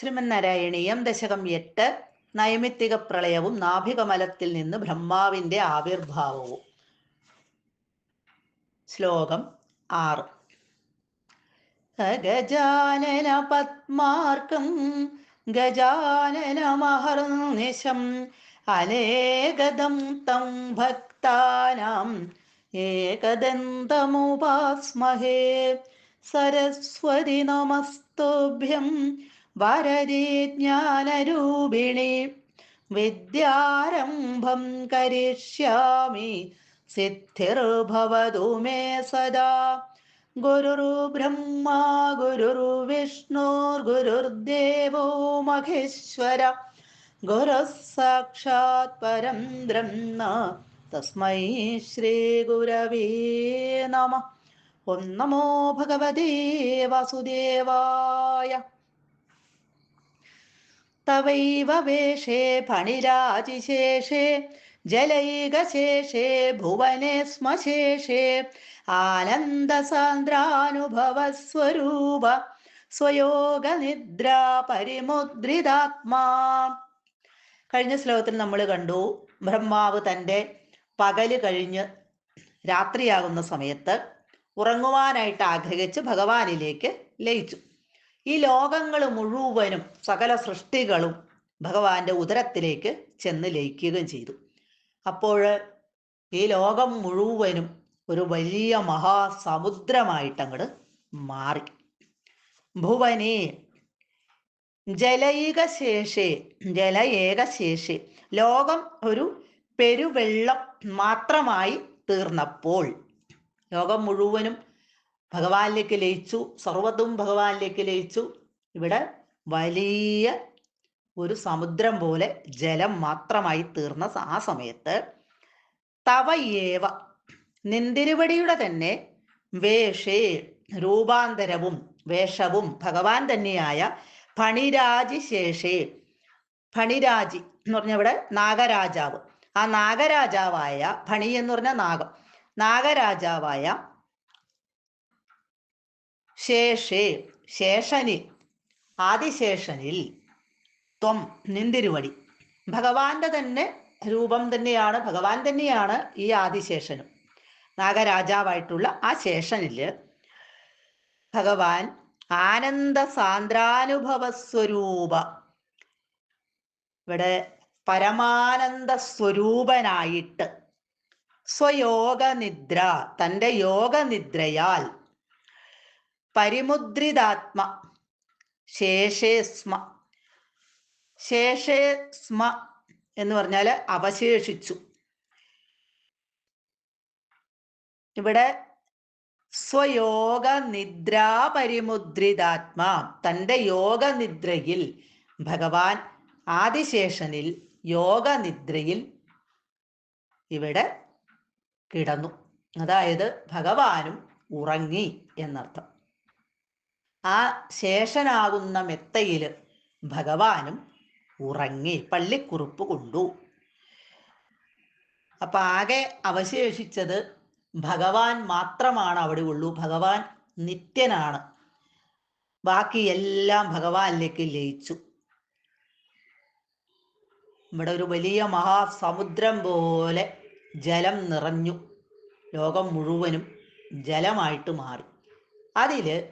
ശ്രീമന്നാരായണീയം ദശകം എട്ട് നൈമിത്തിക പ്രളയവും നാഭികമലത്തിൽ നിന്ന് ബ്രഹ്മാവിന്റെ ആവിർഭാവവും. ശ്ലോകം ആറ്. ഗജാനന പത്മാർക്കം ഗജാനനമഹർനിശം അനേകദം തം ഭക്താനാം ഏകദന്തമുപാസ്മഹേ. സരസ്വതി നമസ്തുഭ്യം വരദേ ജ്ഞാനരൂപിണി. വിദ്യാരംഭം കരിഷ്യാമി. സിദ്ധിർഭവതു മേ സദാ. ഗുരുരു ബ്രഹ്മ ഗുരുരു വിഷ്ണുർഗുരുർദേവോ മഹേശ്വര. ഗുരു സാക്ഷാത് പരം ബ്രഹ്മ. തസ്മൈ ശ്രീ ഗുരവേ നമ. ഓം നമോ ഭഗവതേ വാസുദേവായ. തവൈവ വേഷേ ഫണിരാജിശേഷേ ജലൈകശേഷേ ഭുവനെ ശ്മശേഷേ ആനന്ദസാന്ദ്രാനുഭവസ്വരൂപ സ്വയോഗ നിദ്ര പരിമുദ്രിതാത്മാ കഴിഞ്ഞ ശ്ലോകത്തിൽ നമ്മൾ കണ്ടു ബ്രഹ്മാവ് തന്റെ പകൽ കഴിഞ്ഞ് രാത്രിയാകുന്ന സമയത്ത് ഉറങ്ങുവാനായിട്ട് ആഗ്രഹിച്ച് ഭഗവാനിലേക്ക് ലയിച്ചു. ഈ ലോകങ്ങൾ മുഴുവനും സകല സൃഷ്ടികളും ഭഗവാന്റെ ഉദരത്തിലേക്ക് ചെന്ന് ലയിക്കുകയും ചെയ്തു. അപ്പോൾ ഈ ലോകം മുഴുവനും ഒരു വലിയ മഹാസമുദ്രമായിട്ട് മാറി. ഭുവനെ ജലൈക ശേഷേ ജല ഏകശേഷി ലോകം ഒരു പെരുവെള്ളം മാത്രമായി തീർന്നപ്പോൾ ലോകം മുഴുവനും ഭഗവാനിലേക്ക് ലയിച്ചു സർവതും ഭഗവാനിലേക്ക് ലയിച്ചു. ഇവിടെ വലിയ ഒരു സമുദ്രം പോലെ ജലം മാത്രമായി തീർന്ന ആ സമയത്ത് തവയേവ നിന്തിരുവടിയുടെ തന്നെ വേഷേ രൂപാന്തരവും വേഷവും ഭഗവാൻ തന്നെയായ ഫണിരാജി ശേഷേ. ഫണിരാജി എന്ന് പറഞ്ഞ ഇവിടെ നാഗരാജാവ്. ആ നാഗരാജാവായ ഫണി എന്ന് പറഞ്ഞ നാഗം. നാഗരാജാവായ ശേഷേ ശേഷനിൽ ആദിശേഷനിൽ ത്വം നിന്തിരുവടി. ഭഗവാന്റെ തന്നെ രൂപം തന്നെയാണ് ഭഗവാൻ തന്നെയാണ് ഈ ആദിശേഷനും. നാഗരാജാവായിട്ടുള്ള ആ ശേഷനിൽ ഭഗവാൻ ആനന്ദ സാന്ദ്രാനുഭവ സ്വരൂപ ഇവിടെ പരമാനന്ദ സ്വരൂപനായിട്ട് സ്വയോഗനിദ്ര തന്റെ യോഗനിദ്രയാൽ പരിമുദ്രിതാത്മ. ശേഷേസ്മ ശേഷേസ്മ എന്ന് പറഞ്ഞാൽ അവശേഷിച്ചു. ഇവിടെ സ്വയോഗ നിദ്രാ പരിമുദ്രിതാത്മാ തന്റെ യോഗനിദ്രയിൽ ഭഗവാൻ ആദിശേഷനിൽ യോഗനിദ്രയിൽ ഇവിടെ കിടന്നു. അതായത് ഭഗവാനും ഉറങ്ങി എന്നർത്ഥം. ആ ശേഷനാകുന്ന മെത്തയിൽ ഭഗവാനും ഉറങ്ങി പള്ളിക്കുറുപ്പ് കൊണ്ടു. അപ്പൊ ആകെ അവശേഷിച്ചത് ഭഗവാൻ മാത്രമാണ് അവിടെ ഉള്ളൂ. ഭഗവാൻ നിത്യനാണ്. ബാക്കി എല്ലാം ഭഗവാനിലേക്ക് ലയിച്ചു. ഇവിടെ ഒരു വലിയ മഹാസമുദ്രം പോലെ ജലം നിറഞ്ഞു. ലോകം മുഴുവനും ജലമായിട്ട് മാറി. അതിൽ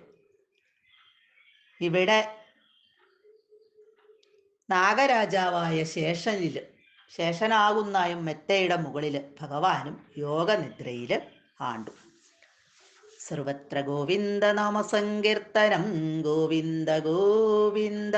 ഇവിടെ നാഗരാജാവായ ശേഷനിൽ ശേഷനാകുന്നായും മെത്തയുടെ മുകളിൽ ഭഗവാനും യോഗനിദ്രയിൽ ആണ്ടു. സർവത്ര ഗോവിന്ദ നാമസങ്കീർത്തനം. ഗോവിന്ദ ഗോവിന്ദ.